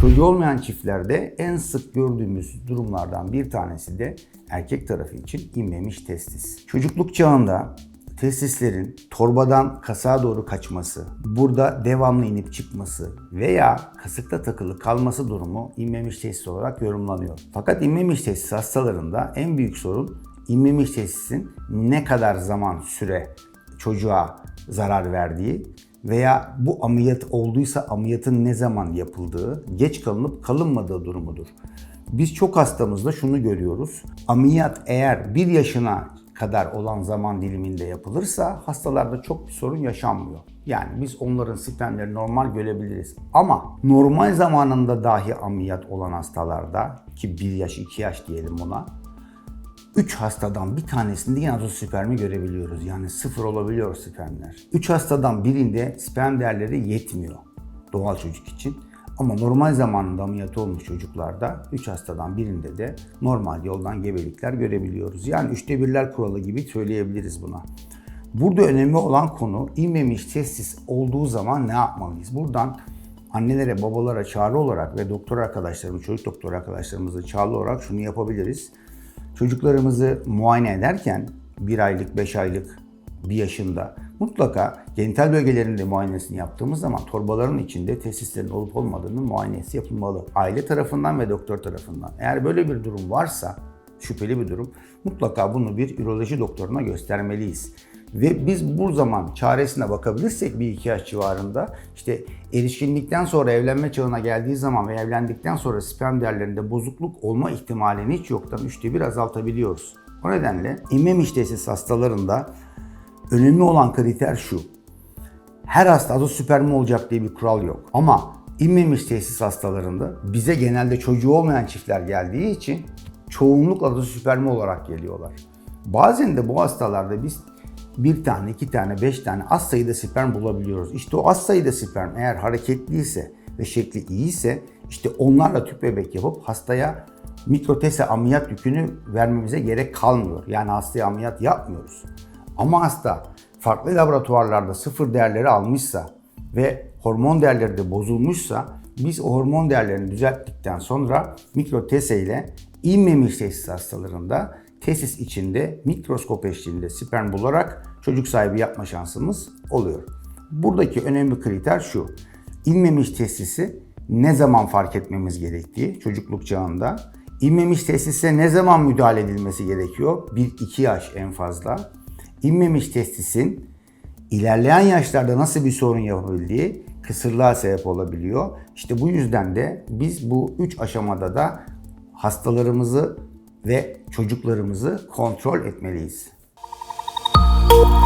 Çocuğu olmayan çiftlerde en sık gördüğümüz durumlardan bir tanesi de erkek tarafı için inmemiş testis. Çocukluk çağında testislerin torbadan kasığa doğru kaçması, burada devamlı inip çıkması veya kasıkta takılı kalması durumu inmemiş testis olarak yorumlanıyor. Fakat inmemiş testis hastalarında en büyük sorun inmemiş testisin ne kadar zaman süre çocuğa zarar verdiği veya bu ameliyat olduysa ameliyatın ne zaman yapıldığı, geç kalınıp kalınmadığı durumudur. Biz çok hastamızda şunu görüyoruz. Ameliyat eğer bir yaşına kadar olan zaman diliminde yapılırsa hastalarda çok bir sorun yaşanmıyor. Yani biz onların spermleri normal görebiliriz. Ama normal zamanında dahi ameliyat olan hastalarda ki 1 yaş 2 yaş diyelim ona 3 hastadan bir tanesinde yine azospermi görebiliyoruz. Yani sıfır olabiliyor spermler. 3 hastadan birinde sperm değerleri yetmiyor doğal çocuk için. Ama normal zamanında ameliyat olmuş çocuklarda 3 hastadan birinde de normal yoldan gebelikler görebiliyoruz. Yani üçte birler kuralı gibi söyleyebiliriz buna. Burada önemli olan konu inmemiş testis olduğu zaman ne yapmalıyız? Buradan annelere, babalara çağrı olarak ve doktor arkadaşlarımız, çocuk doktor arkadaşlarımıza çağrı olarak şunu yapabiliriz. Çocuklarımızı muayene ederken bir aylık, beş aylık, bir yaşında mutlaka genital bölgelerinde muayenesini yaptığımız zaman torbaların içinde testislerin olup olmadığının muayenesi yapılmalı. Aile tarafından ve doktor tarafından. Eğer böyle bir durum varsa, şüpheli bir durum, mutlaka bunu bir üroloji doktoruna göstermeliyiz. Ve biz bu zaman çaresine bakabilirsek bir iki yaş civarında işte erişkinlikten sonra evlenme çağına geldiği zaman ve evlendikten sonra sperm değerlerinde bozukluk olma ihtimalini hiç yoktan üçte bir azaltabiliyoruz. O nedenle inmemiş tesis hastalarında önemli olan kriter şu. Her hasta azospermi olacak diye bir kural yok. Ama inmemiş tesis hastalarında bize genelde çocuğu olmayan çiftler geldiği için çoğunlukla azospermi olarak geliyorlar. Bazen de bu hastalarda biz bir tane, iki tane, beş tane az sayıda sperm bulabiliyoruz. İşte o az sayıda sperm eğer hareketliyse ve şekli iyiyse işte onlarla tüp bebek yapıp hastaya mikrotese ameliyat yükünü vermemize gerek kalmıyor. Yani hastaya ameliyat yapmıyoruz. Ama hasta farklı laboratuvarlarda sıfır değerleri almışsa ve hormon değerleri de bozulmuşsa biz o hormon değerlerini düzelttikten sonra mikrotese ile inmemiş tesis hastalarında tesis içinde mikroskop eşliğinde sperm bularak çocuk sahibi yapma şansımız oluyor. Buradaki önemli kriter şu. İnmemiş tesisi ne zaman fark etmemiz gerektiği çocukluk çağında. İnmemiş tesise ne zaman müdahale edilmesi gerekiyor? 1-2 yaş en fazla. İnmemiş testisin ilerleyen yaşlarda nasıl bir sorun yapabildiği kısırlığa sebep olabiliyor. İşte bu yüzden de biz bu 3 aşamada da hastalarımızı ve çocuklarımızı kontrol etmeliyiz. Müzik